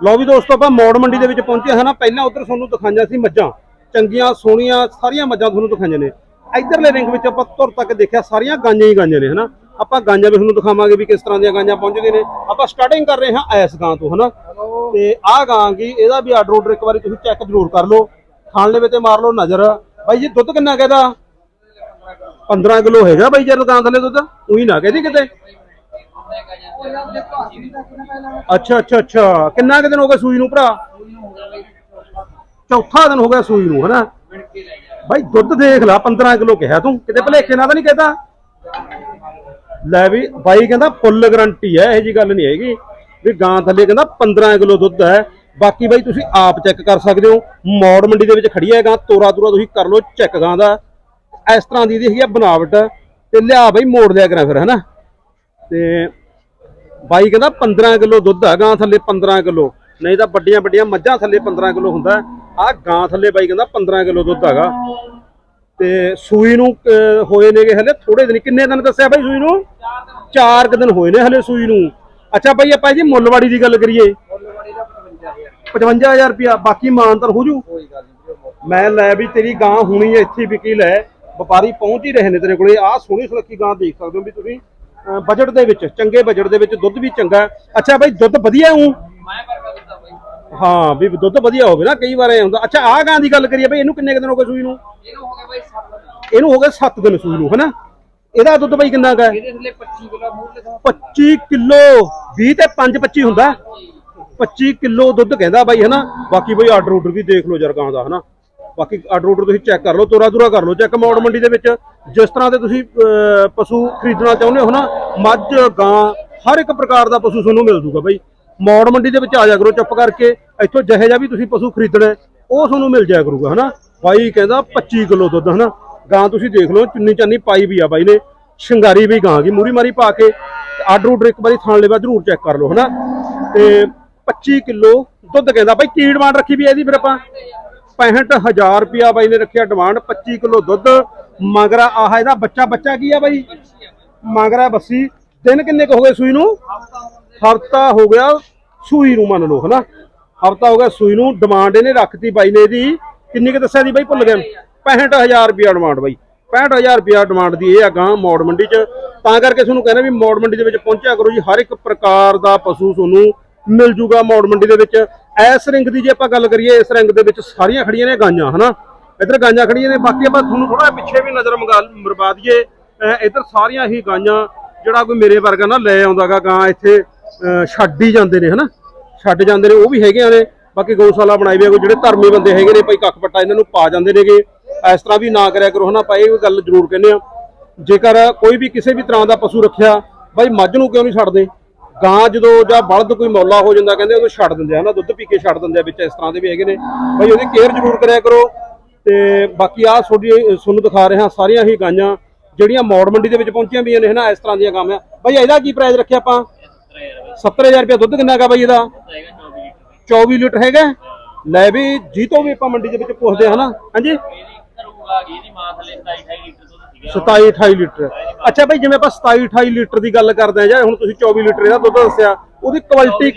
ਲਓ ਵੀ ਦੋਸਤੋ, ਆਪਾਂ ਮੌੜ ਮੰਡੀ ਦੇ ਵਿੱਚ ਪਹੁੰਚੇ ਹਾਂ ਨਾ। ਪਹਿਲਾਂ ਉਧਰ ਤੁਹਾਨੂੰ ਦਿਖਾਈਆਂ ਸੀ ਮੱਝਾਂ। ਚੰਗੀਆਂ, ਸੋਹਣੀਆਂ, ਸਾਰੀਆਂ ਮੱਝਾਂ ਤੁਹਾਨੂੰ ਦਿਖਾਈਆਂ ਨੇ। ਇਧਰਲੇ ਰਿੰਗ ਵਿੱਚ ਆਪਾਂ ਤੁਰ ਤੱਕ ਦੇਖਿਆ, ਸਾਰੀਆਂ ਗਾਂਆਂ ਹੀ ਗਾਂਆਂ ਨੇ, ਹਨਾ? ਆਪਾਂ ਗਾਂਆਂ ਵੀ ਤੁਹਾਨੂੰ ਦਿਖਾਵਾਂਗੇ ਵੀ ਕਿਸ ਤਰ੍ਹਾਂ ਦੀਆਂ ਗਾਂਆਂ ਪਹੁੰਚਦੀਆਂ ਨੇ। ਆਪਾਂ ਸਟਾਰਟਿੰਗ ਕਰ ਰਹੇ ਹਾਂ ਐਸ ਗਾਂ ਤੋਂ, ਹਨਾ? ਤੇ ਆਹ ਗਾਂ ਕੀ, ਇਹਦਾ ਵੀ ਆਰਡਰ ਆਰਡਰ ਇੱਕ ਵਾਰੀ ਤੁਸੀਂ ਚੈੱਕ ਜ਼ਰੂਰ ਕਰ ਲਓ। ਖਾਣ ਦੇ ਵਿੱਚ ਮਾਰ ਲਓ ਨਜ਼ਰ। ਬਾਈ ਜੀ, ਦੁੱਧ ਕਿੰਨਾ ਕਹਦਾ 15 ਕਿਲੋ ਹੈਗਾ ਬਾਈ ਜਦ ਗਾਂ ਥੱਲੇ ਦੁੱਧ। ਉਹੀ ਨਾ ਕਹਦੀ ਕਿਤੇ। ਅੱਛਾ ਅੱਛਾ ਅੱਛਾ। ਕਿੰਨਾ ਕੁ ਦਿਨ ਹੋ ਗਏ ਸੂਈ ਨੂੰ ਭਰਾ? ਚੌਥਾ ਦਿਨ ਹੋ ਗਿਆ ਸੂਈ ਨੂੰ ਹਨਾ? ਬਾਈ ਦੁੱਧ ਦੇਖ ਲੈ 15 ਕਿਲੋ ਕਿਹਾ ਤੂੰ। ਕਿਤੇ ਭਲੇਖੇ ਨਾਲ ਤਾਂ ਨਹੀਂ ਕਹਤਾ? ਲੈ ਵੀ ਬਾਈ ਕਹਿੰਦਾ ਫੁੱਲ ਗਰੰਟੀ ਹੈ ਇਹ ਜੀ ਗੱਲ ਨਹੀਂ ਹੈਗੀ। ਵੀ ਗਾਂ ਥੱਲੇ ਕਹਿੰਦਾ 15 ਕਿਲੋ ਦੁੱਧ ਹੈ। ਬਾਕੀ ਬਾਈ ਤੁਸੀਂ ਆਪ ਚੈੱਕ ਕਰ ਸਕਦੇ ਹੋ। ਮੌੜ ਮੰਡੀ ਦੇ ਵਿੱਚ ਖੜੀ ਹੈ ਗਾਂ ਤੋਰਾ ਤੋਰਾ ਤੁਸੀਂ ਕਰ ਲਓ ਚੈੱਕ ਗਾਂ ਦਾ। ਇਸ ਤਰ੍ਹਾਂ ਦੀ ਇਹਦੀ ਹੈਗੀ ਆ ਬਣਾਵਟ। ਤੇ ਲਿਆ ਬਾਈ ਮੋੜ ਲਿਆ ਕਰਾਂ ਫਿਰ ਹਨਾ? ਤੇ ਬਾਈ ਕਹਿੰਦਾ 15 ਕਿਲੋ ਦੁੱਧ ਆ, ਗਾਂ ਥੱਲੇ 15 ਕਿਲੋ। ਨਹੀਂ ਤਾਂ ਵੱਡੀਆਂ ਵੱਡੀਆਂ ਮੱਝਾਂ ਥੱਲੇ 15 ਕਿਲੋ ਹੁੰਦਾ। ਆ ਗਾਂ ਥੱਲੇ ਬਾਈ ਕਹਿੰਦਾ 15 ਕਿਲੋ ਦੁੱਧ ਹੈਗਾ। ਤੇ ਸੂਈ ਨੂੰ ਹੋਏ ਨੇਗੇ ਹਲੇ ਥੋੜੇ ਦਿਨ। ਕਿੰਨੇ ਦਿਨ ਦੱਸਿਆ ਬਾਈ ਸੂਈ ਨੂੰ? 4 ਦਿਨ ਹੋਏ ਨੇ ਹਲੇ ਸੂਈ ਨੂੰ। ਅੱਛਾ ਬਾਈ, ਆਪਾਂ ਜੀ ਮੁੱਲਵਾੜੀ ਦੀ ਗੱਲ ਕਰੀਏ। 55000 ਰੁਪਿਆ ਬਾਕੀ ਮਾਨਤਰ ਹੋ ਜੂ। ਮੈਂ ਲੈ ਵੀ ਤੇਰੀ ਗਾਂ ਹੁਣੀ ਇੱਥੇ ਵਿਕੀ ਲੈ। ਵਪਾਰੀ ਪਹੁੰਚ ਹੀ ਰਹੇ ਨੇ ਤੇਰੇ ਕੋਲੇ। ਆਹ ਸੋਹਣੀ ਸੁਲੱਖੀ ਗਾਂ ਦੇਖ ਸਕਦੇ ਹੋ ਵੀ ਤੁਸੀਂ। ਬਜਟ ਦੇ ਵਿੱਚ ਚੰਗੇ ਬਜਟ ਦੇ ਵਿੱਚ ਦੁੱਧ ਵੀ ਚੰਗਾ। ਅੱਛਾ ਬਾਈ ਦੁੱਧ ਵਧੀਆ ਹੂੰ? ਹਾਂ ਵੀ ਦੁੱਧ ਵਧੀਆ ਹੋਵੇ ਨਾ ਕਈ ਵਾਰ ਐ ਹੁੰਦਾ। ਅੱਛਾ ਆਹ ਗਾਂ ਦੀ ਗੱਲ ਕਰੀਏ ਬਈ ਇਹਨੂੰ ਕਿੰਨੇ ਦਿਨ ਹੋ ਗਏ ਸੂਈ ਨੂੰ? ਇਹਨੂੰ ਹੋ ਗਏ 7 ਦਿਨ। ਸੂਈ ਨੂੰ ਹਨਾ? ਇਹਦਾ ਦੁੱਧ ਬਈ ਕਿੰਨਾ ਕੁ ਹੈ? 25 ਕਿਲੋ 20 ਤੇ 5 25 ਹੁੰਦਾ? 25 ਕਿਲੋ ਦੁੱਧ ਕਹਿੰਦਾ ਬਾਈ ਹਨਾ? ਬਾਕੀ ਬਈ ਆਰਡਰ ਆਰਡਰ ਵੀ ਦੇਖ ਲਓ ਜਰ ਗਾਂ ਦਾ ਹਨਾ? ਬਾਕੀ ਆਰਡਰ ਆਰਡਰ ਤੁਸੀਂ ਚੈੱਕ ਕਰ ਲਓ, ਤੋਰਾ ਦੂਰਾ ਕਰ ਲਓ। ਚੈੱਕ ਮੌੜ ਮੰਡੀ ਦੇ ਵਿੱਚ ਜਿਸ ਤਰ੍ਹਾਂ ਦੇ ਤੁਸੀਂ ਪਸ਼ੂ ਖਰੀਦਣਾ ਚਾਹੁੰਦੇ ਹੋ ਨਾ, ਮੱਝ, ਗਾਂ, ਹਰ ਇੱਕ ਪ੍ਰਕਾਰ ਦਾ ਪਸ਼ੂ ਤੁਹਾਨੂੰ ਮਿਲ ਜੂਗਾ ਬਾਈ। ਮੌੜ ਮੰਡੀ ਦੇ ਵਿੱਚ ਆ ਜਾ ਕਰੋ ਚੁੱਪ ਕਰਕੇ, ਇੱਥੋਂ ਜਿਹੇ ਜਿਹਾ ਵੀ ਤੁਸੀਂ ਪਸ਼ੂ ਖਰੀਦਣਾ ਉਹ ਤੁਹਾਨੂੰ ਮਿਲ ਜਾਇਆ ਕਰੂਗਾ, ਹਨਾ? ਬਾਈ ਕਹਿੰਦਾ 25 ਕਿਲੋ ਦੁੱਧ, ਹਨਾ? ਗਾਂ ਤੁਸੀਂ ਦੇਖ ਲਓ, ਚੁੰਨੀ ਚਾਨੀ ਪਾਈ ਵੀ ਆ ਬਾਈ ਨੇ, ਸ਼ਿੰਗਾਰੀ ਵੀ ਗਾਂ ਕੀ ਮੂਰੀ ਮਾਰੀ ਪਾ ਕੇ ਆਰਡਰ ਆਰਡਰ ਇੱਕ ਵਾਰੀ ਥਾਣ ਲੈਵਾ ਜ਼ਰੂਰ ਚੈੱਕ ਕਰ ਲਓ, ਹਨਾ? ਤੇ 25 ਕਿਲੋ ਦੁੱਧ ਕਹਿੰਦਾ, ਬਾਈ ਕੀ ਡਿਮਾਂਡ ਰੱਖੀ ਵੀ ਇਹਦੀ ਫਿਰ ਆਪਾਂ? 65000 ਰੁਪਿਆ ਬਾਈ ਨੇ ਰੱਖਿਆ ਡਿਮਾਂਡ 25 ਕਿਲੋ ਦੁੱਧ। ਮਗਰਾ ਆਹ ਇਹਦਾ ਬੱਚਾ ਬੱਚਾ ਕੀ ਆ ਬਾਈ? ਮਗਰਾ ਬੱਸੀ। ਦਿਨ ਕਿੰਨੇ ਕੁ ਹੋ ਗਏ ਸੂਈ ਨੂੰ? ਹਫਤਾ ਹੋ ਗਿਆ ਸੂਈ ਨੂੰ ਮੰਨ ਲਓ, ਹਨਾ? ਹਫਤਾ ਹੋ ਗਿਆ ਸੂਈ ਨੂੰ, ਡਿਮਾਂਡ ਇਹਨੇ ਰੱਖਤੀ ਬਾਈ ਨੇ ਇਹਦੀ। ਕਿੰਨੀ ਕੁ ਦੱਸਿਆ ਦੀ ਬਾਈ ਭੁੱਲ ਗਏ? 65000 ਰੁਪਿਆ ਡਿਮਾਂਡ ਬਾਈ। 65000 ਰੁਪਿਆ ਡਿਮਾਂਡ ਦੀ ਇਹ ਆ ਗਾਂ ਮੌੜ ਮੰਡੀ 'ਚ। ਤਾਂ ਕਰਕੇ ਤੁਹਾਨੂੰ ਕਹਿੰਦਾ ਵੀ ਮੌੜ ਮੰਡੀ ਦੇ ਵਿੱਚ ਪਹੁੰਚਿਆ ਕਰੋ ਜੀ। ਹਰ ਇੱਕ ਪ੍ਰਕਾਰ ਦਾ ਪਸ਼ੂ ਤੁਹਾਨੂੰ ਮਿਲ ਜੂਗਾ ਮੌੜ ਮੰਡੀ ਦੇ ਵਿੱਚ। ਇਸ ਰਿੰਗ ਦੀ ਜੇ ਆਪਾਂ ਗੱਲ ਕਰੀਏ, ਇਸ ਰਿੰਗ ਦੇ ਵਿੱਚ ਸਾਰੀਆਂ ਖੜੀਆਂ ਨੇ ਗਾਂਆਂ ਹਨਾ? ਇੱਧਰ ਗਾਂਆਂ ਖੜੀਆਂ ਨੇ, ਬਾਕੀ ਆਪਾਂ ਤੁਹਾਨੂੰ ਥੋੜਾ ਪਿੱਛੇ ਵੀ ਨਜ਼ਰ ਮੰਗਾ ਮਰਵਾ ਦਈਏ। ਇੱਧਰ ਸਾਰੀਆਂ ਹੀ ਗਾਂਆਂ ਜਿਹੜਾ ਕੋਈ ਮੇਰੇ ਵਰਗਾ ਨਾ ਲੈ ਆਉਂਦਾਗਾ, ਗਾਂ ਇੱਥੇ ਛੱਡ ਹੀ ਜਾਂਦੇ ਨੇ, ਹਨਾ? ਛੱਡ ਜਾਂਦੇ ਨੇ, ਉਹ ਵੀ ਹੈਗੇ ਨੇ। ਬਾਕੀ ਗਊਸ਼ਾਲਾ ਬਣਾਈ ਵੀ ਆ, ਕੋਈ ਜਿਹੜੇ ਧਰਮੀ ਬੰਦੇ ਹੈਗੇ ਨੇ, ਭਾਈ ਕੱਖ ਪੱਟਾ ਇਹਨਾਂ ਨੂੰ ਪਾ ਜਾਂਦੇ ਨੇਗੇ। ਇਸ ਤਰ੍ਹਾਂ ਵੀ ਨਾ ਕਰਿਆ ਕਰੋ, ਹਨਾ? ਆਪਾਂ ਇਹ ਗੱਲ ਜ਼ਰੂਰ ਕਹਿੰਦੇ ਆ। ਜੇਕਰ ਕੋਈ ਵੀ ਕਿਸੇ ਵੀ ਤਰ੍ਹਾਂ ਦਾ ਪਸ਼ੂ ਰੱਖਿਆ, ਬਾਈ ਮੱਝ ਨੂੰ ਕਿਉਂ ਨਹੀਂ ਛੱਡਦੇ? ਗਾਂ ਜਦੋਂ ਜਾਂ ਬਲਦ ਕੋਈ ਮੌਲਾ ਹੋ ਜਾਂਦਾ ਕਹਿੰਦੇ ਉਹਨੂੰ ਛੱਡ ਦਿੰਦੇ ਆ ਹਨਾ ਦੁੱਧ ਪੀ ਕੇ ਛੱਡ ਦਿੰਦੇ ਆ ਵਿੱਚ ਇਸ ਤਰ੍ਹਾਂ ਦੇ ਵੀ ਹੈਗੇ ਨੇ। ਬਾਈ ਉਹਦੀ ਕੇਅਰ ਜ਼ਰੂਰ ਕਰਿਆ ਕਰੋ। ਤੇ ਬਾਕੀ ਆ ਤੁਹਾਡੀ ਤੁਹਾਨੂੰ ਦਿਖਾ ਰਿਹਾ ਸਾਰੀਆਂ ਹੀ ਗਾਂਆਂ ਜਿਹੜੀਆਂ ਮੌੜ ਮੰਡੀ ਦੇ ਵਿੱਚ ਪਹੁੰਚੀਆਂ ਪਈਆਂ ਨੇ ਹਨਾ ਇਸ ਤਰ੍ਹਾਂ ਦੀਆਂ ਗਾਵਾਂ। ਬਾਈ ਇਹਦਾ ਕੀ ਪ੍ਰਾਈਸ ਰੱਖਿਆ ਆਪਾਂ? 70000 ਰੁਪਏ ਦੁੱਧ ਕਿੰਨਾ ਕਾ ਬਾਈ ਇਹਦਾ? 24 ਲੀਟਰ ਹੈਗਾ। ਲੈ ਵੀ ਜੀ ਤੋਂ ਵੀ ਆਪਾਂ ਮੰਡੀ ਦੇ ਵਿੱਚ ਪੁੱਛਦੇ ਹਾਂ ਹਨਾ। ਹਾਂਜੀ? 27 28 ਲੀਟਰ। ਅੱਛਾ ਬਾਈ ਜਿਵੇਂ ਆਪਾਂ 27 28 ਲੀਟਰ ਦੀ ਗੱਲ ਕਰਦੇ ਆ ਜਾਂ ਹੁਣ ਤੁਸੀਂ 24 ਲੀਟਰ ਇਹਦਾ ਦੁੱਧ ਦੱਸਿਆ ਉਹਦੀ ਕੁਆਲਿਟੀ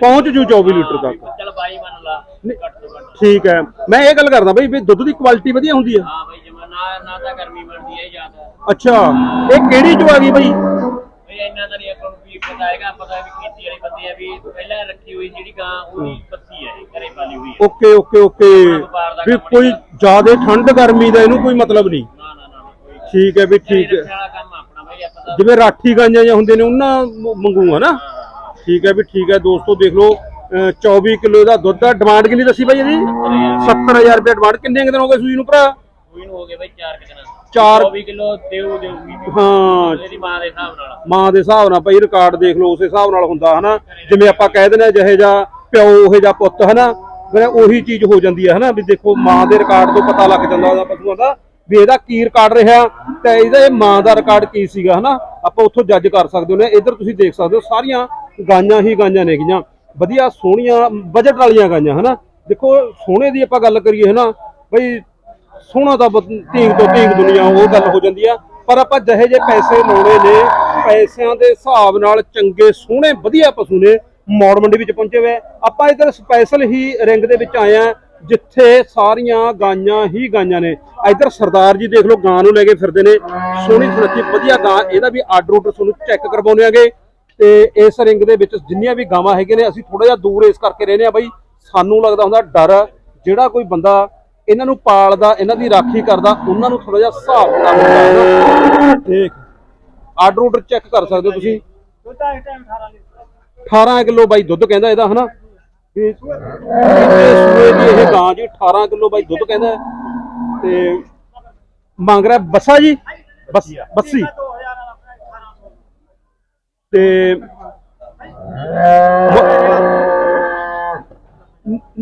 ਪਹੁੰਚ ਜੂ 24 ਲੀਟਰ ਤੱਕ। ਚਲ ਬਾਈ ਮੰਨ ਲਾ ਘੱਟ ਤੋਂ ਘੱਟ। ਠੀਕ ਹੈ। ਮੈਂ ਇਹ ਗੱਲ ਕਰਦਾ ਬਾਈ ਵੀ ਦੁੱਧ ਦੀ ਕੁਆਲਿਟੀ ਵਧੀਆ ਹੁੰਦੀ ਆ? ਹਾਂ ਬਾਈ ਜਮਾ ਨਾ ਨਾ ਤਾਂ ਗਰਮੀ ਬਣਦੀ ਹੈ ਜ਼ਿਆਦਾ। ਅੱਛਾ ਇਹ ਕਿਹੜੀ ਚ ਆ ਗਈ ਬਾਈ? ਬਈ ਇੰਨਾ ਤਾਂ ਨਹੀਂ ਆਪਾਂ ਨੂੰ ਵੀ ਪਤਾ ਹੈਗਾ ਪਤਾ ਵੀ ਖੇਤੀ ਵਾਲੀ ਬੰਦੇ ਆ ਵੀ ਪਹਿਲਾਂ ਰੱਖੀ ਹੋਈ ਜਿਹੜੀ ਗਾਂ ਉਹਦੀ ਪੱਤੀ ਹੈ ਇਹ, ਘਰੇ ਪਾਲੀ ਹੋਈ ਹੈ ਓਕੇ ਓਕੇ ਓਕੇ। ਵੀ ਕੋਈ ਜ਼ਿਆਦਾ ਠੰਡ ਗਰਮੀ ਦਾ ਇਹਨੂੰ ਕੋਈ ਮਤਲਬ ਨਹੀਂ। ਨਾ ਨਾ ਨਾ ਕੋਈ ਠੀਕ ਹੈ ਵੀ ਠੀਕ ਹੈ। ਰੱਖਣ ਵਾਲਾ ਕੰਮ ਆਪਣਾ ਬਾਈ ਆਪਾਂ ਤਾਂ ਜਿਵੇਂ ਰਾਠੀ ਗਾਂਆਂ ਜਾਂ ਹੁੰਦੇ ਨੇ ਉਹਨਾਂ ਮ- ਮੰਗੂ ਹਨਾ ਠੀਕ ਹੈ ਵੀ ਠੀਕ ਹੈ ਦੋਸਤੋ ਦੇਖ ਲਓ ਅਹ 24 ਕਿਲੋ ਦਾ ਦੁੱਧ ਦਾ ਡਿਮਾਂਡ ਕਿੰਨੀ ਦੱਸੀ ਬਾਈ ਇਹਦੀ? 70000 ਰੁਪਏ ਡਿਮਾਂਡ ਕਿੰਨੇ ਕੁ ਦਿਨ ਹੋ ਗਏ ਸੂਈ ਨੂੰ ਭਰਾ? ਕੋਈ ਨੂੰ ਹੋ ਗਏ ਬਾਈ 4 ਕਿ ਦਿਨ ਚਾਰ- 24 ਕਿਲੋ ਦੇਊ ਦੇਊਗੀ ਹਾਂ। ਇਹਦੀ ਮਾਂ ਦੇ ਹਿਸਾਬ ਨਾਲ। ਮਾਂ ਦੇ ਹਿਸਾਬ ਨਾਲ ਭਾਈ ਰਿਕਾਰਡ ਦੇਖ ਲਓ ਉਸੇ ਹਿਸਾਬ ਨਾਲ ਹੁੰਦਾ ਹਨਾ? ਜਿਵੇਂ ਆਪਾਂ ਕਹਿ ਦਿੰਦੇ ਜਿਹੇ ਜਾਂ ਪਿਓ ਉਹੇ ਜਾਂ ਪੁੱਤ ਹਨਾ? ਫਿਰ ਉਹੀ ਚੀਜ਼ ਹੋ ਜਾਂਦੀ ਹੈ ਹਨਾ? ਵੀ ਦੇਖੋ ਮਾਂ ਦੇ ਰਿਕਾਰਡ ਤੋਂ ਪਤਾ ਲੱਗ ਜਾਂਦਾ ਉਹਦਾ ਪਸ਼ੂਆਂ ਦਾ ਵੀ ਇਹਦਾ ਕੀ ਰਿਕਾਰਡ ਰਿਹਾ ਤੇ ਇਹਦਾ ਇਹ ਮਾਂ ਦਾ ਰਿਕਾਰਡ ਕੀ ਸੀਗਾ ਹਨਾ? ਆਪਾਂ ਉੱਥੋਂ ਜੱਜ ਕਰ ਸਕਦੇ ਹੋ। ਨੇ ਇੱਧਰ ਤੁਸੀਂ ਦੇਖ ਸਕਦੇ ਹੋ ਸਾਰੀਆਂ ਗਾਈਆਂ ਹੀ ਗਾਈਆਂ ਨੇਗੀਆਂ ਵਧੀਆ ਸੋਹਣੀਆਂ ਬਜਟ ਵਾਲੀਆਂ ਗਾਈਆਂ ਹਨਾ? ਦੇਖੋ ਸੋਹਣੇ ਦੀ ਆਪਾਂ ਗੱਲ ਕਰੀਏ ਹਨਾ? ਬਈ ਸੋਹਣਾ ਤਾਂ ਬ- ਤੋਂ ਧੀਂਗ ਦੁਨੀਆ ਉਹ ਗੱਲ ਹੋ ਜਾਂਦੀ ਆ। ਪਰ ਆਪਾਂ ਜਿਹੇ ਜੇ ਪੈਸੇ ਲਾਉਣੇ ਨੇ, ਪੈਸਿਆਂ ਦੇ ਹਿਸਾਬ ਨਾਲ ਚੰਗੇ, ਸੋਹਣੇ, ਵਧੀਆ ਪਸ਼ੂ ਨੇ, ਮੌੜ ਮੰਡੀ ਵਿੱਚ ਪਹੁੰਚੇ ਹੋਏ ਆਪਾਂ ਇਧਰ ਸਪੈਸ਼ਲ ਹੀ ਰਿੰਗ ਦੇ ਵਿੱਚ ਆਏ ਆ, ਜਿੱਥੇ ਸਾਰੀਆਂ ਗਾਈਆਂ ਹੀ ਗਾਈਆਂ ਨੇ। ਇਧਰ ਸਰਦਾਰ ਜੀ ਦੇਖ ਲਓ, ਗਾਂ ਨੂੰ ਲੈ ਕੇ ਫਿਰਦੇ ਨੇ। ਸੋਹਣੀ ਸੁਨੱਖੀ, ਵਧੀਆ ਗਾਂ, ਇਹਦਾ ਵੀ ਆਰਡਰ ਉਡਰ ਤੁਹਾਨੂੰ ਚੈੱਕ ਕਰਵਾਉਣੇ ਆਗੇ। ਤੇ ਇਸ ਰਿੰਗ ਦੇ ਵਿੱਚ ਜਿੰਨੀਆਂ ਵੀ ਗਾਵਾਂ ਹੈਗੇ ਨੇ, ਅਸੀਂ ਥੋੜਾ ਜਿਹਾ ਦੂਰ ਇਸ ਕਰਕੇ ਰਹਿੰਦੇ ਆ ਬਾਈ। ਸਾਨੂੰ ਲੱਗਦਾ ਹੁੰਦਾ ਡਰ, ਜਿਹੜਾ ਕੋਈ ਬੰਦਾ ਇਹਨਾਂ ਨੂੰ ਪਾਲਦਾ ਇਹਨਾਂ ਦੀ ਰਾਖੀ ਕਰਦਾ ਉਹਨਾਂ ਨੂੰ ਥੋੜਾ ਜਿਹਾ ਹਿਸਾਬ ਕਿਤਾਬ ਦੇਖ ਆਰਡਰ ਉਡਰ ਚੈੱਕ ਕਰ ਸਕਦੇ ਹੋ ਤੁਸੀਂ। 18 ਕਿਲੋ ਬਾਈ ਦੁੱਧ ਕਹਿੰਦਾ ਇਹਦਾ ਹਨਾ? ਸੂਏ ਦੀ ਇਹ ਗਾਂ ਜੀ 18 ਕਿਲੋ ਬਾਈ ਦੁੱਧ ਕਹਿੰਦਾ। ਤੇ ਮੰਗ ਰਿਹਾ ਬੱਸਾ ਜੀ? ਬੱਸ ਬੱਸੀ ਤੇ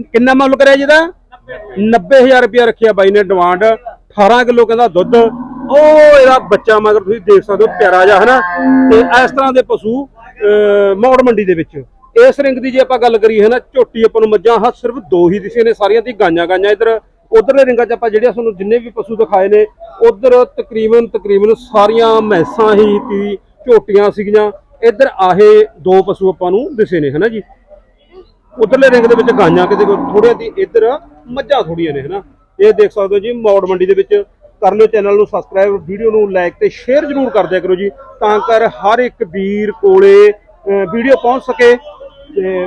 ਕਿੰਨਾ ਮੁੱਲ ਕਰਿਆ ਜਿਹਦਾ 90000 ਰੁਪਇਆ ਰੱਖਿਆ ਬਾਈ ਨੇ ਡਿਮਾਂਡ 18 ਕਿਲੋ ਕਹਿੰਦਾ ਦੁੱਧ। ਉਹ ਇਹਦਾ ਬੱਚਾ ਮਗਰ ਤੁਸੀਂ ਦੇਖ ਸਕਦੇ ਹੋ ਪਿਆਰਾ ਜਿਹਾ ਹਨਾ? ਤੇ ਇਸ ਤਰ੍ਹਾਂ ਦੇ ਪਸ਼ੂ ਅਹ, ਮੌੜ ਮੰਡੀ ਦੇ ਵਿੱਚ। ਇਸ ਰਿੰਗ ਦੀ ਜੇ ਆਪਾਂ ਗੱਲ ਕਰੀਏ ਹਨਾ ਝੋਟੀ ਆਪਾਂ ਨੂੰ ਮੱਝਾਂ ਹਾਂ ਸਿਰਫ ਦੋ ਹੀ ਦਿਸੀਆਂ ਨੇ ਸਾਰੀਆਂ ਦੀ ਗਾਈਆਂ ਗਾਈਆਂ ਇਧਰ। ਉਧਰਲੇ ਰਿੰਗਾਂ 'ਚ ਆਪਾਂ ਜਿਹੜੀਆਂ ਤੁਹਾਨੂੰ ਜਿੰਨੇ ਵੀ ਪਸ਼ੂ ਦਿਖਾਏ ਨੇ ਉਧਰ ਤਕਰੀਬਨ ਤਕਰੀਬਨ ਸਾਰੀਆਂ ਮੈਸਾਂ ਹੀ ਤੀ ਝੋਟੀਆਂ ਸੀਗੀਆਂ। ਇਧਰ ਆਹੇ ਦੋ ਪਸ਼ੂ ਆਪਾਂ ਨੂੰ ਦਿਸੇ ਨੇ ਹਨਾ ਜੀ? ਉਧਰਲੇ ਰਿੰਗ ਦੇ ਵਿੱਚ ਗਾਈਆਂ ਕਿਤੇ ਥੋੜੀਆਂ ਦੀ ਇੱਧਰ ਮੱਝਾਂ ਥੋੜੀਆਂ ਨੇ, ਹਨਾ? ਇਹ ਦੇਖ ਸਕਦੇ ਹੋ ਜੀ, ਮੌੜ ਮੰਡੀ ਦੇ ਵਿੱਚ ਕਰ ਲਿਓ ਚੈਨਲ ਨੂੰ ਸਬਸਕ੍ਰਾਈਬ ਵੀਡੀਓ ਨੂੰ ਲਾਈਕ ਤੇ ਸ਼ੇਅਰ ਜ਼ਰੂਰ ਕਰ ਦਿਆ ਕਰੋ ਜੀ, ਤਾਂ ਕਰ ਹਰ ਇੱਕ ਵੀਰ ਕੋਲੇ ਵੀਡੀਓ ਪਹੁੰਚ ਸਕੇ ਤੇ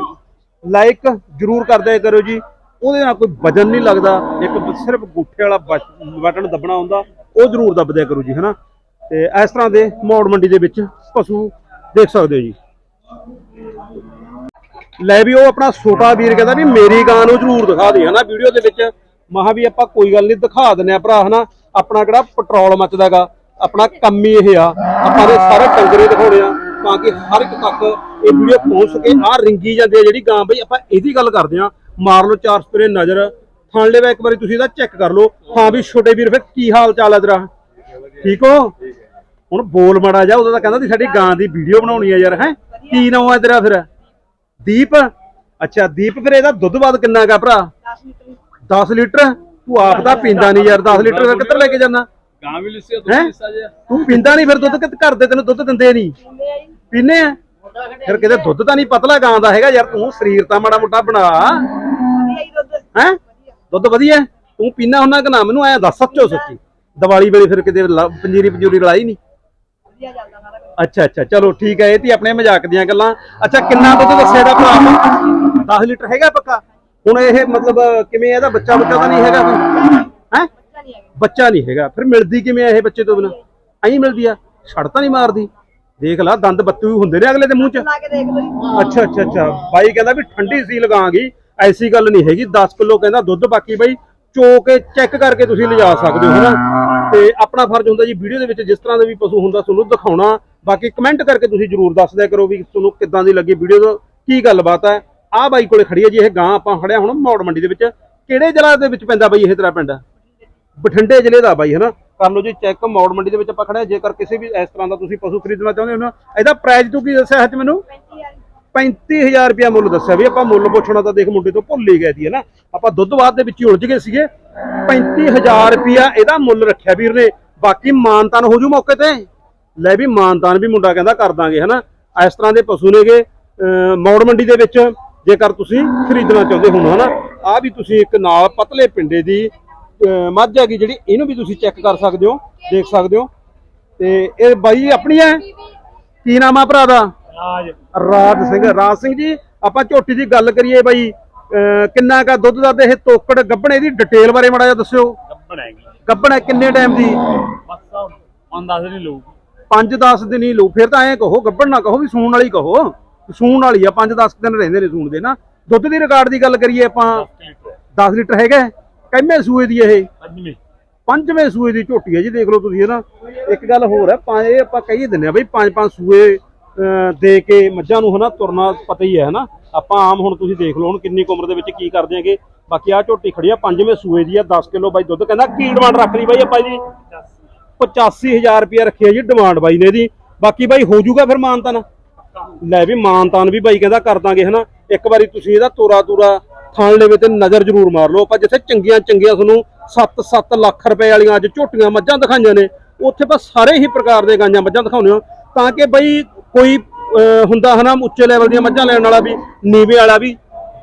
ਲਾਈਕ ਜ਼ਰੂਰ ਕਰ ਦਿਆ ਕਰੋ ਜੀ। ਉਹਦੇ ਨਾਲ ਕੋਈ ਵਜਨ ਨਹੀਂ ਲੱਗਦਾ, ਇੱਕ ਸਿਰਫ ਗੁੱਠੇ ਵਾਲਾ ਬਟ- ਬਟਨ ਦੱਬਣਾ ਹੁੰਦਾ, ਉਹ ਜ਼ਰੂਰ ਦੱਬ ਦਿਆ ਕਰੋ ਜੀ, ਹਨਾ? ਤੇ ਇਸ ਤਰ੍ਹਾਂ ਦੇ ਮੌੜ ਮੰਡੀ ਦੇ ਵਿੱਚ ਪਸ਼ੂ ਦੇਖ ਸਕਦੇ ਹੋ ਜੀ। ਲੈ ਵੀ ਉਹ ਆਪਣਾ ਛੋਟਾ ਵੀਰ ਕਹਿੰਦਾ ਵੀ ਮੇਰੀ ਗਾਂ ਨੂੰ ਜ਼ਰੂਰ ਦਿਖਾ ਦੇ, ਹਨਾ, ਵੀਡੀਓ ਦੇ ਵਿੱਚ। ਮਹਾ ਵੀ ਆਪਾਂ ਕੋਈ ਗੱਲ ਨਹੀਂ, ਦਿਖਾ ਦਿੰਨੇ ਆ ਭਰਾ, ਹਨਾ। ਆਪਣਾ ਕਿਹੜਾ ਪੈਟਰੋਲ ਮੱਚਦਾਗਾ, ਆਪਣਾ ਕੰਮ ਹੀ ਇਹ ਆ। ਆਪਾਂ ਦੇ ਸਾਰੇ ਟੰਗਰੇ ਦਿਖਾਉਣੇ ਆ, ਤਾਂ ਕਿ ਹਰ ਇੱਕ ਤੱਕ ਇਹ ਵੀਡੀਓ ਪਹੁੰਚ ਸਕੇ। ਆ ਰਿੰਗੀ ਜਾਂਦੀ ਆ ਜਿਹੜੀ ਗਾਂ, ਬਈ ਆਪਾਂ ਇਹਦੀ ਗੱਲ ਕਰਦੇ ਆ। ਮਾਰ ਲਓ ਚਾਰ ਸਪਰੇ ਨਜ਼ਰ। ਥਣ ਲੈਵਾ ਇੱਕ ਵਾਰੀ ਤੁਸੀਂ ਇਹਦਾ ਚੈੱਕ ਕਰ ਲਓ। ਹਾਂ ਵੀ ਛੋਟੇ ਵੀਰ, ਫਿਰ ਕੀ ਹਾਲ ਚਾਲ ਆ ਤੇਰਾ? ਠੀਕ ਹੋ? ਹੁਣ ਬੋਲ ਮੜਾ ਜਾ ਉਹਦਾ ਤਾਂ ਕਹਿੰਦਾ ਸੀ ਸਾਡੀ ਗਾਂ ਦੀ ਵੀਡੀਓ ਬਣਾਉਣੀ ਆ ਯਾਰ, ਹੈ। ਕੀ ਨਾਮ ਆ ਤੇਰਾ ਫਿਰ? ਦੀਪ? ਅੱਛਾ ਦੀਪ ਫਿਰ ਇਹਦਾ ਦੁੱਧ ਬਾਦ ਕਿੰਨਾ ਹੈਗਾ ਭਰਾ? 10 ਲੀਟਰ ਤੂੰ ਆਪ ਤਾਂ ਪੀਂਦਾ ਨਹੀਂ ਯਾਰ 10 ਲੀਟਰ ਫਿਰ ਕਿੱਧਰ ਲੈ ਕੇ ਜਾਣਾ ਗਾਂ ਵੀ ਲਿੱਸੀ ਆ ਹੈਂ? ਦੁੱਧ ਲਿੱਸਾ ਜਿਹਾ। ਤੂੰ ਪੀਂਦਾ ਨਹੀਂ ਫਿਰ ਦੁੱਧ ਕਿ ਘਰ ਦੇ ਤੈਨੂੰ ਦੁੱਧ ਦਿੰਦੇ ਨਹੀਂ? ਪੀਨੇ ਆ ਫਿਰ ਕਿਤੇ ਦੁੱਧ ਤਾਂ ਨਹੀਂ ਪਤਲਾ ਗਾਂ ਦਾ ਹੈਗਾ ਯਾਰ ਤੂੰ ਸਰੀਰ ਤਾਂ ਮਾੜਾ ਮੋਟਾ ਬਣਾ। ਹੈ? ਦੁੱਧ ਵਧੀਆ? ਤੂੰ ਪੀਨਾ ਹੁੰਨਾ ਕਿ ਨਾ? ਮੈਨੂੰ ਐਂ ਦੱਸ ਸੱਚੋ ਸੱਚੀ। ਦੀਵਾਲੀ ਵੇਲੇ ਫਿਰ ਕਿਤੇ ਪੰਜੀਰੀ ਪੰਜੂਰੀ ਲੜਾਈ ਨਹੀਂ। ਅੱਛਾ ਅੱਛਾ ਚਲੋ ਠੀਕ ਹੈ ਇਹ ਤੇ ਆਪਣੇ ਮਜ਼ਾਕ ਦੀਆਂ ਗੱਲਾਂ। ਅੱਛਾ ਕਿੰਨਾ ਦੁੱਧ ਦੱਸਿਆ ਦਾ ਭਰਾ 10 ਲੀਟਰ ਹੈਗਾ ਪੱਕਾ? ਹੁਣ ਇਹ ਮਤਲਬ ਕਿਵੇਂ ਇਹਦਾ? ਬੱਚਾ ਬੱਚਾ ਤਾਂ ਨਹੀਂ ਹੈਗਾ ਹੈ? ਬੱਚਾ ਨਹੀਂ ਹੈਗਾ। ਫਿਰ ਮਿਲਦੀ ਕਿਵੇਂ ਆ ਇਹ ਬੱਚੇ ਤੋਂ ਬਿਨਾ? ਐਂ ਮਿਲਦੀ ਆ। ਛੜ ਤਾਂ ਨਹੀਂ ਮਾਰਦੀ। ਦੇਖ ਲਾ ਦੰਦ ਬੱਤੂ ਹੁੰਦੇ ਨੇ ਅਗਲੇ ਦੇ ਮੂੰਹ 'ਚ। ਅੱਛਾ ਅੱਛਾ ਅੱਛਾ। ਬਾਈ ਕਹਿੰਦਾ ਵੀ ਠੰਡੀ ਸੀ ਲਗਾਂਗੀ। ਐਸੀ ਗੱਲ ਨਹੀਂ ਹੈਗੀ। 10 ਕਿਲੋ ਕਹਿੰਦਾ ਦੁੱਧ ਬਾਕੀ ਬਾਈ ਚੋ ਕੇ ਚੈੱਕ ਕਰਕੇ ਤੁਸੀਂ ਲਿਜਾ ਸਕਦੇ ਹੋ ਹਨਾ ਤੇ ਆਪਣਾ ਫਰਜ਼ ਹੁੰਦਾ ਜੀ ਵੀਡੀਓ ਦੇ ਵਿੱਚ ਜਿਸ ਤਰ੍ਹਾਂ ਦਾ ਵੀ ਪਸ਼ੂ ਹੁੰਦਾ ਤੁਹਾਨੂੰ ਦਿਖਾਉਣਾ। ਬਾਕੀ ਕਮੈਂਟ ਕਰਕੇ ਤੁਸੀਂ ਜਰੂਰ ਦੱਸ ਦਿਆ ਕਰੋ ਵੀ ਤੁਹਾਨੂੰ ਕਿੱਦਾਂ ਦੀ ਲੱਗੀ ਵੀਡੀਓ ਕੀ ਗੱਲਬਾਤ ਹੈ। ਆਹ ਬਾਈ ਕੋਲੇ ਖੜੀ ਹੈ ਜੀ, ਇਹ ਗਾਂ ਆਪਾਂ ਖੜਿਆ ਹੁਣ ਮੌੜ ਮੰਡੀ ਦੇ ਵਿੱਚ। ਕਿਹੜੇ ਜ਼ਿਲ੍ਹਾ ਦੇ ਵਿੱਚ ਪੈਂਦਾ ਬਾਈ ਇਹ ਤੇਰਾ ਪਿੰਡ? ਬਠਿੰਡੇ ਜ਼ਿਲ੍ਹੇ ਦਾ ਬਾਈ, ਹਨਾ? ਕਰ ਲਓ ਜੀ ਚੈੱਕ ਮੌੜ ਮੰਡੀ ਦੇ ਵਿੱਚ ਆਪਾਂ ਖੜੇ ਜੇਕਰ ਕਿਸੇ ਵੀ ਇਸ ਤਰ੍ਹਾਂ ਦਾ ਤੁਸੀਂ ਪਸ਼ੂ ਖਰੀਦਣਾ ਚਾਹੁੰਦੇ ਹੋ ਨਾ, ਇਹਦਾ ਪ੍ਰਾਈਸ ਤੂੰ ਕੀ ਦੱਸਿਆ ਹੱਥ ਮੈਨੂੰ? 35000 ਰੁਪਇਆ ਮੁੱਲ ਦੱਸਿਆ ਵੀ ਆਪਾਂ ਮੁੱਲ ਪੁੱਛਣਾ ਤਾਂ ਦੇਖ ਮੁੰਡੇ ਤੋਂ ਭੁੱਲ ਹੀ ਗਏ ਸੀ, ਹਨਾ? ਆਪਾਂ ਦੁੱਧ ਬਾਅਦ ਦੇ ਵਿੱਚ ਹੀ ਉਲਝ ਗਏ ਸੀਗੇ। 35000 ਰੁਪਇਆ ਇਹਦਾ ਮੁੱਲ ਰੱਖਿਆ ਵੀਰ ਨੇ। ਬਾਕੀ ਮਾਨਤਾਨ ਹੋ ਜੂ ਮੌਕੇ ਤੇ। ਲੈ ਵੀ ਮਾਨਤਾਨ ਵੀ ਮੁੰਡਾ ਕਹਿੰਦਾ ਕਰ ਦਾਂਗੇ ਹਨਾ? ਇਸ ਤਰ੍ਹਾਂ ਦੇ ਪਸ਼ੂ ਨੇਗੇ ਮੌੜ ਮੰਡੀ ਦੇ ਵਿੱਚ ਜੇਕਰ ਤੁਸੀਂ ਖਰੀਦਣਾ ਚਾਹੁੰਦੇ ਹੋ ਹਨਾ? ਆ ਵੀ ਤੁਸੀਂ ਇੱਕ ਨਾਲ ਪਤਲੇ ਪਿੰਡੇ ਦੀ ਮੱਝ ਹੈਗੀ ਜਿਹੜੀ ਇਹਨੂੰ ਵੀ ਤੁਸੀਂ ਚੈੱਕ ਕਰ ਸਕਦੇ ਹੋ ਦੇਖ ਸਕਦੇ ਹੋ। ਤੇ ਇਹ ਬਾਈ ਆਪਣੀ ਹੈ? ਕੀ ਨਾਮ ਆ ਭਰਾ ਦਾ? ਰਾਜ। ਰਾਜ ਸਿੰਘ ਰਾਜ ਸਿੰਘ ਜੀ ਆਪਾਂ ਝੋਟੀ ਦੀ ਗੱਲ ਕਰੀਏ ਬਾਈ ਕਿੰਨਾ ਕਾ ਦੁੱਧ ਦਾ ਤੇ ਇਹ ਤੋਕੜ ਗੱਭਣ ਇਹਦੀ ਡਿਟੇਲ ਬਾਰੇ ਮਾੜਾ ਜਿਹਾ ਦੱਸਿਓ। ਗੱਬਣ ਹੈਗੀ। ਹੈ ਕਿੰਨੇ ਟਾਈਮ ਦੀ? ਬਸ ਅੰਦਾਜ਼ ਨਹੀਂ ਲਊ 5-10 ਦਿਨ ਹੀ ਲੋ ਫਿਰ ਤਾਂ ਐਂ ਕਹੋ ਗੱਭਣ ਨਾ ਕਹੋ ਵੀ ਸੂਣ ਵਾਲੀ ਕਹੋ। ਸੂਣ ਵਾਲੀ ਆ 5-10 ਦਿਨ ਰਹਿੰਦੇ ਨੇ ਸੂਣ ਦੇ ਨਾ। ਦੁੱਧ ਦੀ ਰਿਕਾਰਡ ਦੀ ਗੱਲ ਕਰੀਏ ਆਪਾਂ 10 ਲੀਟਰ ਹੈਗਾ ਕਿੰਨੇ ਸੂਏ ਦੀ ਇਹ? ਪੰਜਵੇਂ। ਪੰਜਵੇਂ ਸੂਏ ਦੀ ਝੋਟੀ ਹੈ ਜੀ ਦੇਖ ਲਓ ਤੁਸੀਂ ਨਾ ਇੱਕ ਗੱਲ ਹੋਰ ਹੈ ਪੰਜ ਇਹ ਆਪਾਂ ਕਹੀ ਦਿੰਦੇ ਆ ਬਈ ਪੰਜ ਪੰਜ ਸੂਏ ਦੇ ਕੇ ਮੱਝਾਂ ਨੂੰ ਹਨਾ ਤੁਰਨਾ ਪਤਾ ਹੀ ਹੈ ਹਨਾ। ਆਪਾਂ ਆਮ ਹੁਣ ਤੁਸੀਂ ਦੇਖ ਲਓ ਹੁਣ ਕਿੰਨੀ ਉਮਰ ਦੇ ਵਿੱਚ ਕੀ ਕਰਦੇ ਆਂਗੇ ਬਾਕੀ ਆ ਝੋਟੀ ਖੜੀ ਆ ਪੰਜਵੇਂ ਸੂਏ ਦੀ ਆ 10 ਕਿਲੋ ਬਾਈ ਦੁੱਧ। ਕਹਿੰਦਾ ਕੀ ਡਿਮਾਂਡ ਰੱਖ ਲਈ ਬਾਈ ਆਪਾਂ ਜੀ। 85000 ਰੁਪਏ ਰੱਖਿਆ ਜੀ ਡਿਮਾਂਡ ਬਾਈ ਨੇ ਇਹਦੀ। ਬਾਕੀ ਬਾਈ ਹੋ ਜਾਊਗਾ ਫਿਰ ਮਾਨਤਾਨ? ਲੈ ਵੀ ਮਾਨਤਾਨ ਵੀ ਬਾਈ ਕਹਿੰਦਾ ਕਰ ਦਾਂਗੇ ਹਨਾ। ਇੱਕ ਵਾਰੀ ਤੁਸੀਂ ਇਹਦਾ ਤੋਰਾ ਤੂਰਾ ਥਾਣ ਲੈਵੇ ਤੇ ਨਜ਼ਰ ਜ਼ਰੂਰ ਮਾਰ ਲਓ। ਆਪਾਂ ਜਿੱਥੇ ਚੰਗੀਆਂ ਚੰਗੀਆਂ ਤੁਹਾਨੂੰ 7-7 ਲੱਖ ਰੁਪਏ ਵਾਲੀਆਂ ਅੱਜ ਝੋਟੀਆਂ ਮੱਝਾਂ ਦਿਖਾਈਆਂ ਨੇ ਉੱਥੇ ਬਸ ਸਾਰੇ ਹੀ ਪ੍ਰਕਾਰ ਦੇ ਗਾਈਆਂ ਮੱਝਾਂ ਦਿਖਾਉਂਦੇ ਹੋ। ਤਾਂ ਕਿ ਬਈ ਕੋਈ ਅਹ, ਹੁੰਦਾ ਹਨਾ ਉੱਚੇ ਲੈਵਲ ਦੀਆਂ ਮੱਝਾਂ ਲੈਣ ਵਾਲਾ ਵੀ ਨੀਵੇਂ ਵਾਲਾ ਵੀ।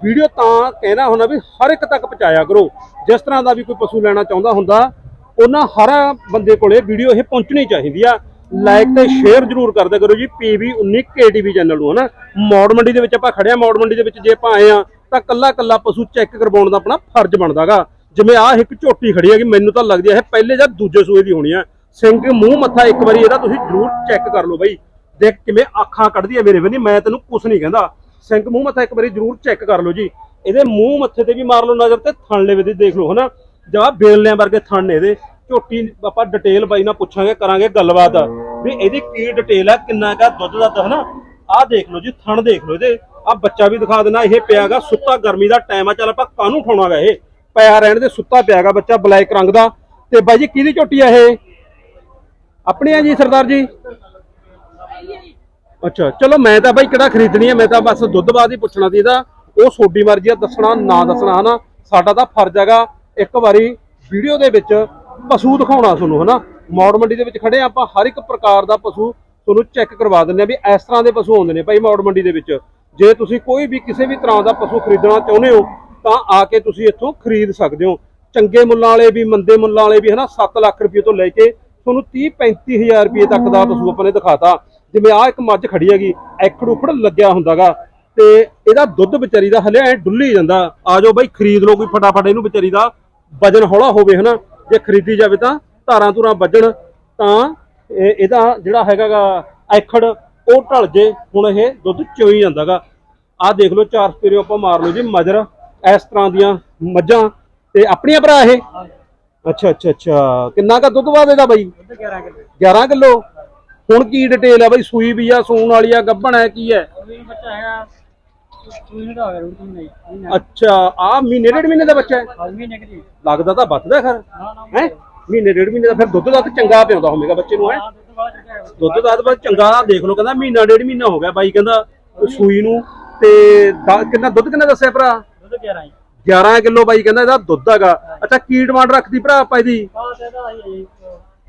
ਵੀਡੀਓ ਤਾਂ ਕਹਿਣਾ ਹੁੰਦਾ ਵੀ ਹਰ ਇੱਕ ਤੱਕ ਪਹੁੰਚਾਇਆ ਕਰੋ। ਜਿਸ ਤਰ੍ਹਾਂ ਦਾ ਵੀ ਕੋਈ ਪਸ਼ੂ ਲੈਣਾ ਚਾਹੁੰਦਾ ਹੁੰਦਾ ਉਹਨਾਂ ਹਰ ਬੰਦੇ ਕੋਲੇ ਵੀਡੀਓ ਇਹ ਪਹੁੰਚਣੀ ਚਾਹੀਦੀ ਆ। ਲਾਈਕ ਤੇ ਸ਼ੇਅਰ ਜਰੂਰ ਕਰਦੇ ਕਰੋ ਜੀ ਪੀਵੀ 19 ਕੇਟੀਵੀ ਚੈਨਲ ਨੂੰ, ਹਨਾ? ਮੌੜ ਮੰਡੀ ਦੇ ਵਿੱਚ ਆਪਾਂ ਖੜੇ ਮੌੜ ਮੰਡੀ ਦੇ ਵਿੱਚ ਜੇ ਆਪਾਂ ਆਏ ਆ, ਤਾਂ ਕੱਲਾ ਕੱਲਾ ਪਸ਼ੂ ਚੈੱਕ ਕਰਵਾਉਣ ਦਾ ਆਪਣਾ ਫਰਜ਼ ਬਣਦਾਗਾ। ਜਿਵੇਂ ਆਹ ਇੱਕ ਝੋਟੀ ਖੜੀ ਹੈਗੀ, ਮੈਨੂੰ ਤਾਂ ਲੱਗਦੀ ਹੈ ਇਹ ਪਹਿਲੇ ਜਾਂ ਦੂਜੇ ਸੂਏ ਦੀ ਹੋਣੀ ਆ। ਸਿੰਘ ਮੂੰਹ ਮੱਥਾ ਇੱਕ ਵਾਰੀ ਇਹਦਾ ਤੁਸੀਂ ਜਰੂਰ ਚੈੱਕ ਕਰ ਲਓ ਬਾਈ। ਦੇਖ ਕਿਵੇਂ ਅੱਖਾਂ ਕੱਢਦੀ ਹੈ ਮੇਰੇ ਬੰਨੀ ਮੈਂ ਤੈਨੂੰ ਕੁਝ ਨਹੀਂ ਕਹਿੰਦਾ। ਸਿੰਘ ਮੂੰਹ ਮੱਥਾ ਇੱਕ ਵਾਰੀ ਜਰੂਰ ਚੈੱਕ ਕਰ ਲਓ ਜੀ। ਇਹਦੇ ਮੂੰਹ ਮੱਥੇ ਤੇ ਵੀ ਮਾਰ ਲਓ, ਨਜ਼ਰ ਤੇ ਥਣਲੇ ਵੇ ਦੇਖ ਲਓ, ਹਨਾ? ਜਾਂ ਬੇਲਨਿਆਂ ਵਰਗੇ ਥਣ ਨੇ ਇਹਦੇ, ਝੋਟੀ ਆਪਾਂ ਡਿਟੇਲ ਬਾਈ ਨਾਲ ਪੁੱਛਾਂਗੇ, ਕਰਾਂਗੇ ਗੱਲਬਾਤ। ਵੀ ਇਹਦੀ ਕੀ ਡਿਟੇਲ ਆ, ਕਿੰਨਾ ਕਾ ਦੁੱਧ ਦਾ ਹਨਾ, ਆਹ ਦੇਖ ਲਓ ਜੀ, ਥਣ ਦੇਖ ਲਓ ਇਹਦੇ। ਆ ਬੱਚਾ ਵੀ ਦਿਖਾ ਦੇਣਾ ਇਹ ਪਿਆਗਾ, ਸੁੱਤਾ ਗਰਮੀ ਦਾ ਟਾਈਮ ਆ, ਚੱਲ ਆਪਾਂ ਕਾਹਨੂੰ ਉਠਾਉਣਾਗਾ ਇਹ? ਪਿਆ ਰਹਿਣ ਦੇ, ਸੁੱਤਾ ਪਿਆਗਾ ਬੱਚਾ ਬਲੈਕ ਰੰਗ ਦਾ। ਤੇ ਬਾਈ ਜੀ, ਕਿਹਦੀ ਝੋਟੀ ਆ ਇਹ? ਆਪਣੀ ਆ ਜੀ, ਸਰਦਾਰ ਜੀ? ਅੱਛਾ, ਚਲੋ ਮੈਂ ਤਾਂ ਬਾਈ ਕਿਹੜਾ ਖਰੀਦਣੀ ਹੈ ਮੈਂ ਤਾਂ ਬਸ ਦੁੱਧ ਬਾਅਦ ਹੀ ਪੁੱਛਣਾ ਸੀ ਇਹਦਾ। ਉਹ ਸੋਡੀ ਮਰਜ਼ੀ ਆ, ਦੱਸਣਾ, ਨਾ ਦੱਸਣਾ, ਹਨਾ। ਸਾਡਾ ਤਾਂ ਫਰਜ਼ ਹੈਗਾ ਇੱਕ ਵਾਰੀ ਵੀਡੀਓ ਦੇ ਵਿੱਚ ਪਸ਼ੂ ਦਿਖਾਉਣਾ ਤੁਹਾਨੂੰ, ਹਨਾ? ਮੌੜ ਮੰਡੀ ਦੇ ਵਿੱਚ ਖੜੇ ਆ, ਆਪਾਂ ਹਰ ਇੱਕ ਪ੍ਰਕਾਰ ਦਾ ਪਸ਼ੂ ਤੁਹਾਨੂੰ ਚੈੱਕ ਕਰਵਾ ਦਿੰਦੇ ਆ ਵੀ ਇਸ ਤਰ੍ਹਾਂ ਦੇ ਪਸ਼ੂ ਆਉਂਦੇ ਨੇ ਭਾਈ ਮੌੜ ਮੰਡੀ ਦੇ ਵਿੱਚ। ਜੇ ਤੁਸੀਂ ਕੋਈ ਵੀ ਕਿਸੇ ਵੀ ਤਰ੍ਹਾਂ ਦਾ ਪਸ਼ੂ ਖਰੀਦਣਾ ਚਾਹੁੰਦੇ ਹੋ, ਤਾਂ ਆ ਕੇ ਤੁਸੀਂ ਇੱਥੋਂ ਖਰੀਦ ਸਕਦੇ ਹੋ। ਚੰਗੇ ਮੁੱਲਾਂ ਵਾਲੇ ਵੀ, ਮੰਦੇ ਮੁੱਲਾਂ ਵਾਲੇ ਵੀ, ਹਨਾ? 7 ਲੱਖ ਰੁਪਏ ਤੋਂ ਲੈ ਕੇ ਤੁਹਾਨੂੰ 30 35000 ਰੁਪਏ ਤੱਕ ਦਾ ਪਸ਼ੂ ਆਪਾਂ ਨੇ ਦਿਖਾਤਾ। ਜਿਵੇਂ ਆ ਇੱਕ ਮੱਝ ਖੜੀ ਹੈਗੀ ਐਖੜ ਉਖੜ ਲੱਗਿਆ ਹੁੰਦਾਗਾ। ਤੇ ਇਹਦਾ ਦੁੱਧ ਵਿਚਾਰੀ ਦਾ ਹਲੇ ਐ ਡੁੱਲੀ ਜਾਂਦਾ। ਆ ਜਾਓ ਬਾਈ, ਖਰੀਦ ਲਓ ਕੋਈ ਫਟਾਫਟ, ਇਹਨੂੰ ਵਿਚਾਰੀ ਦਾ ਵਜਨ ਹੌਲਾ ਹੋਵੇ ਹਨਾ, ਜੇ ਖਰੀਦੀ ਜਾਵੇ ਤਾਂ ਧਾਰਾਂ ਧੁਰਾਂ ਵੱਜਣ ਤਾਂ ਇਹਦਾ ਜਿਹੜਾ ਹੈਗਾਗਾ ਐਖੜ, ਉਹ ਢਲ ਜੇ। ਹੁਣ ਇਹ ਦੁੱਧ ਚੋਈ ਜਾਂਦਾਗਾ। ਆਹ ਦੇਖ ਲਓ, ਚਾਰ ਸਪੇਰੇ ਆਪਾਂ ਮਾਰ ਲਓ ਜੀ, ਮਜਰ, ਇਸ ਤਰ੍ਹਾਂ ਦੀਆਂ ਮੱਝਾਂ ਤੇ ਆਪਣੀਆਂ ਭਰਾ ਇਹ। ਅੱਛਾ ਅੱਛਾ ਅੱਛਾ। ਕਿੰਨਾ ਕਾ ਦੁੱਧ ਵਾਦੇ ਦਾ ਬਾਈ? 11 ਕਿਲੋ। ਹੁਣ ਕੀ ਡਿਟੇਲ ਹੈ ਬਾਈ? ਸੂਈ ਵੀ ਆ ਸੂਣ ਵਾਲੀ ਆ, ਗੱਭਣ ਹੈ ਕੀ ਹੈ ਬੱਚਾ ਹੈਗਾ ਦਾ ਨਹੀਂ ਅੱਛਾ ਆ ਮਹੀਨੇ ਡੇਢ ਮਹੀਨੇ ਦਾ ਬੱਚਾ ਹੈ? ਕਿ ਲੱਗਦਾ ਤਾਂ ਵੱਧਦਾ ਖਰ। ਨਾ ਨਾ ਹੈ? ਮਹੀਨੇ ਡੇਢ ਮਹੀਨੇ ਦਾ ਫਿਰ ਦੁੱਧ ਦਾ ਤਾਂ ਚੰਗਾ ਪਿਆਉਂਦਾ ਹੋਵੇਗਾ ਬੱਚੇ ਨੂੰ ਹੈ? ਦੁੱਧ ਬਾਅਦ ਚੜਿਆ ਦੁੱਧ ਦਾ ਤਾਂ ਚੰਗਾ ਦੇਖ ਲਓ ਕਹਿੰਦਾ ਮਹੀਨਾ ਡੇਢ ਮਹੀਨਾ ਹੋ ਗਿਆ ਬਾਈ ਕਹਿੰਦਾ ਸੂਈ ਨੂੰ। ਤੇ ਦਾ- ਕਿੰਨਾ ਦੁੱਧ ਕਿੰਨਾ ਦੱਸਿਆ ਭਰਾ? ਦੁੱਧ 11 ਹੀ 11 ਕਿਲੋ ਬਾਈ ਕਹਿੰਦਾ ਇਹਦਾ ਦੁੱਧ ਹੈਗਾ। ਅੱਛਾ ਕੀ ਡਿਮਾਂਡ ਰੱਖਦੀ ਭਰਾ ਆਪਾਂ ਇਹਦੀ? ਬਾਅਦ ਇਹਦਾ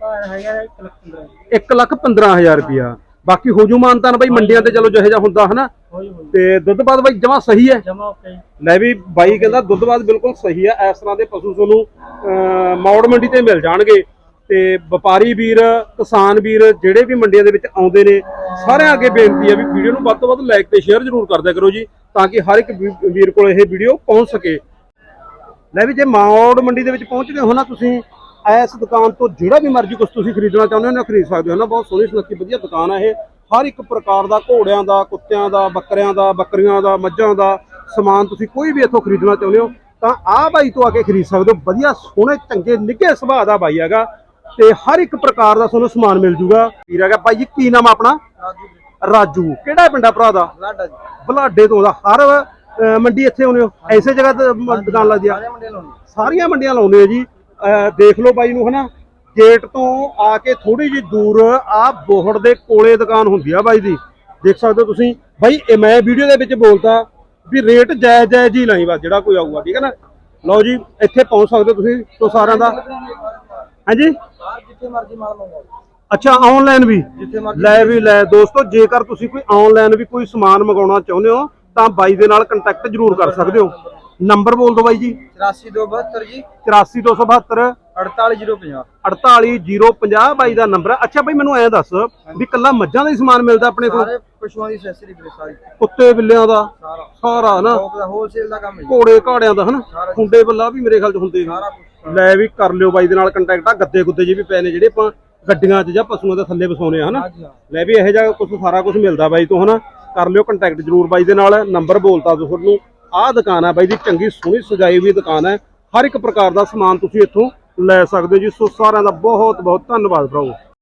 ਹੈ ਹੈਗਾ 1 ਲੱਖ 15 1 ਲੱਖ 15000 ਰੁਪਿਆ ਬਾਕੀ ਹੋ ਜੂ ਮਾਨਤਾਨ ਬਾਈ ਮੰਡੀਆਂ ਤੇ ਚਲੋ ਜਿਹੋ ਜਿਹਾ ਹੁੰਦਾ ਹਨਾ? ਤੇ ਦੁੱਧ ਬਾਦ ਬਾਈ ਜਮਾ ਸਹੀ ਹੈ। ਜਮਾ ਓਕੇ ਲੈ ਵੀ ਬਾਈ ਕਹਿੰਦਾ ਦੁੱਧ ਬਾਦ ਬਿਲਕੁਲ ਸਹੀ ਹੈ ਇਸ ਤਰ੍ਹਾਂ ਦੇ ਪਸ਼ੂ ਤੁਹਾਨੂੰ ਮੌੜ ਮੰਡੀ ਤੇ ਮਿਲ ਜਾਣਗੇ। ਤੇ ਵਪਾਰੀ ਵੀਰ ਕਿਸਾਨ ਵੀਰ ਜਿਹੜੇ ਵੀ ਮੰਡੀਆਂ ਦੇ ਵਿੱਚ ਆਉਂਦੇ ਨੇ ਸਾਰਿਆਂ ਅੱਗੇ ਬੇਨਤੀ ਹੈ ਵੀ ਵੀਡੀਓ ਨੂੰ ਵੱਧ ਤੋਂ ਵੱਧ ਲਾਈਕ ਤੇ ਸ਼ੇਅਰ ਜ਼ਰੂਰ ਕਰਦਿਆ ਕਰੋ ਜੀ ਤਾਂ ਕਿ ਹਰ ਇੱਕ ਵੀਰ ਕੋਲ ਇਹ ਵੀਡੀਓ ਪਹੁੰਚ ਸਕੇ। ਲੈ ਵੀ ਜੇ ਮੌੜ ਮੰਡੀ ਦੇ ਵਿੱਚ ਪਹੁੰਚ ਗਏ ਹੋ ਨਾ ਤੁਸੀਂ ਇਸ ਦੁਕਾਨ ਤੋਂ ਜਿਹੜਾ ਵੀ ਮਰਜ਼ੀ ਕੁਝ ਤੁਸੀਂ ਖਰੀਦਣਾ ਚਾਹੁੰਦੇ ਹੋ ਨਾ ਖਰੀਦ ਸਕਦੇ ਹੋ ਨਾ। ਬਹੁਤ ਸੋਹਣੀ ਸੁਨੱਖੀ ਵਧੀਆ ਦੁਕਾਨ ਹੈ ਇਹ। ਹਰ ਇੱਕ ਪ੍ਰਕਾਰ ਦਾ ਘੋੜਿਆਂ ਦਾ ਕੁੱਤਿਆਂ ਦਾ ਬੱਕਰਿਆਂ ਦਾ ਬੱਕਰੀਆਂ ਦਾ ਮੱਝਾਂ ਦਾ ਸਮਾਨ ਤੁਸੀਂ ਕੋਈ ਵੀ ਇੱਥੋਂ ਖਰੀਦਣਾ ਚਾਹੁੰਦੇ ਹੋ ਤਾਂ ਆਹ ਬਾਈ ਤੋਂ ਆ ਕੇ ਖਰੀਦ ਸਕਦੇ ਹੋ। ਵਧੀਆ ਸੋਹਣੇ ਚੰਗੇ ਨਿੱਘੇ ਸੁਭਾਅ ਦਾ ਬਾਈ ਹੈਗਾ ਤੇ ਹਰ ਇੱਕ ਪ੍ਰਕਾਰ ਦਾ ਤੁਹਾਨੂੰ ਸਮਾਨ ਮਿਲ ਜੂਗਾ। ਵੀਰ ਹੈਗਾ ਬਾਈ ਜੀ ਕੀ ਨਾਮ ਆਪਣਾ? ਰਾਜੂ ਕਿਹੜਾ ਪਿੰਡਾ ਭਰਾ ਦਾ? ਲਾਡਾ ਜੀ। ਬਲਾਡੇ ਤੋਂ ਦਾ। ਹਰ ਮੰਡੀ ਇੱਥੇ ਆਉਂਦੇ ਹੋ? ਐਸੇ ਜਗ੍ਹਾ ਤੇ ਦੁਕਾਨ ਲੱਗਦੀ ਆ। ਸਾਰੀਆਂ ਮੰਡੀਆਂ ਲਾਉਂਦੇ ਆ ਜੀ। ਦੇਖ ਲਓ ਬਾਈ ਨੂੰ ਹਨਾ ਗੇਟ ਤੋਂ ਆ ਕੇ ਥੋੜੀ ਜਿਹੀ ਦੂਰ ਆ ਬੋਹੜ ਦੇ ਕੋਲੇ ਦੁਕਾਨ ਹੁੰਦੀ ਆ ਬਾਈ ਦੀ। ਦੇਖ ਸਕਦੇ ਹੋ ਤੁਸੀਂ। ਬਾਈ, ਇਹ ਮੈਂ ਵੀਡੀਓ ਦੇ ਵਿੱਚ ਬੋਲਤਾ ਵੀ ਰੇਟ ਜਾਇਜ਼ ਜਾਇਜ਼ ਹੀ ਲਾਈ ਬਸ ਜਿਹੜਾ ਕੋਈ ਆਊਗਾ, ਠੀਕ ਹੈ ਨਾ? ਲਓ ਜੀ, ਇੱਥੇ ਪਹੁੰਚ ਸਕਦੇ ਹੋ ਤੁਸੀਂ, ਤੋਂ ਸਾਰਿਆਂ ਦਾ। ਹਾਂਜੀ? ਜਿੱਥੇ ਮਰਜ਼ੀ ਮਾਲ ਮੰਗਾਓ ਅੱਛਾ ਆਨਲਾਈਨ ਵੀ। ਲੈ ਵੀ, ਲੈ। ਦੋਸਤੋ, ਜੇਕਰ ਤੁਸੀਂ ਕੋਈ ਆਨਲਾਈਨ ਵੀ ਕੋਈ ਸਮਾਨ ਮੰਗਾਉਣਾ ਚਾਹੁੰਦੇ ਹੋ, ਤਾਂ ਬਾਈ ਦੇ ਨਾਲ ਕੰਟੈਕਟ ਜ਼ਰੂਰ ਕਰ ਸਕਦੇ ਹੋ। ਨੰਬਰ ਬੋਲ ਦਿਓ ਬਾਈ ਜੀ। 84272 ਜੀ। 84272 48050 48050 ਬਾਈ ਦਾ ਨੰਬਰ। ਹੈ ਅੱਛਾ ਬਾਈ ਮੈਨੂੰ ਐਂ ਦੱਸ ਵੀ ਕੱਲਾ ਮੱਝਾਂ ਦਾ ਹੀ ਸਮਾਨ ਮਿਲਦਾ ਆਪਣੇ ਕੋਲ? ਸਾਰੇ ਪਸ਼ੂਆਂ ਦੀ ਐਕਸੈਸਰੀ ਵੀਰੇ ਸਾਰੀ। ਕੁੱਤੇ ਬਿੱਲਿਆਂ ਦਾ? ਸਾਰਾ। ਸਾਰਾ ਨਾ? ਦਾ ਹੋਲਸੇਲ ਦਾ ਕੰਮ ਹੈ। ਘੋੜੇ ਘਾੜਿਆਂ ਦਾ ਹਨਾ? ਖੁੰਡੇ ਬੱਲਾ ਵੀ ਮੇਰੇ ਖਿਆਲ ਚ ਹੁੰਦੇ ਨੇ। ਸਾਰਾ ਕੁਝ ਲੈ ਵੀ ਕਰ ਲਿਓ ਬਾਈ ਦੇ ਨਾਲ ਕੰਟੈਕਟ ਆ। ਗੱਦੇ ਗੁੱਦੇ ਜੀ ਵੀ ਪਏ ਨੇ ਜਿਹੜੇ ਆਪਾਂ ਗੱਡੀਆਂ 'ਚ ਜਾਂ ਪਸ਼ੂਆਂ ਦੇ ਥੱਲੇ ਵਸਾਉਨੇ ਆ ਹਨਾ? ਲੈ ਵੀ ਇਹੋ ਜਿਹਾ ਕੁਝ ਸਾਰਾ ਕੁਝ ਮਿਲਦਾ ਬਾਈ ਤੋਂ ਹਨਾ? ਕਰ ਲਿਓ ਕੰਟੈਕਟ ਜਰੂਰ ਬਾਈ ਦੇ ਨਾਲ। ਨੰਬਰ ਬੋਲਤਾ ਤੁਹਾਨੂੰ। ਆਹ ਦੁਕਾਨ ਆ ਬਾਈ ਦੀ ਚੰਗੀ ਸੋਹਣੀ ਸਜਾਈ ਹੋਈ ਦੁਕਾਨ ਹੈ। ਹਰ ਇੱਕ ਪ੍ਰਕਾਰ ਦਾ ਸਮਾਨ ਤੁਸੀਂ ਇੱਥੋਂ ਲੈ ਸਕਦੇ ਹੋ ਜੀ। ਸੋ ਸਾਰਿਆਂ ਦਾ ਬਹੁਤ ਬਹੁਤ ਧੰਨਵਾਦ ਭਰਾਓ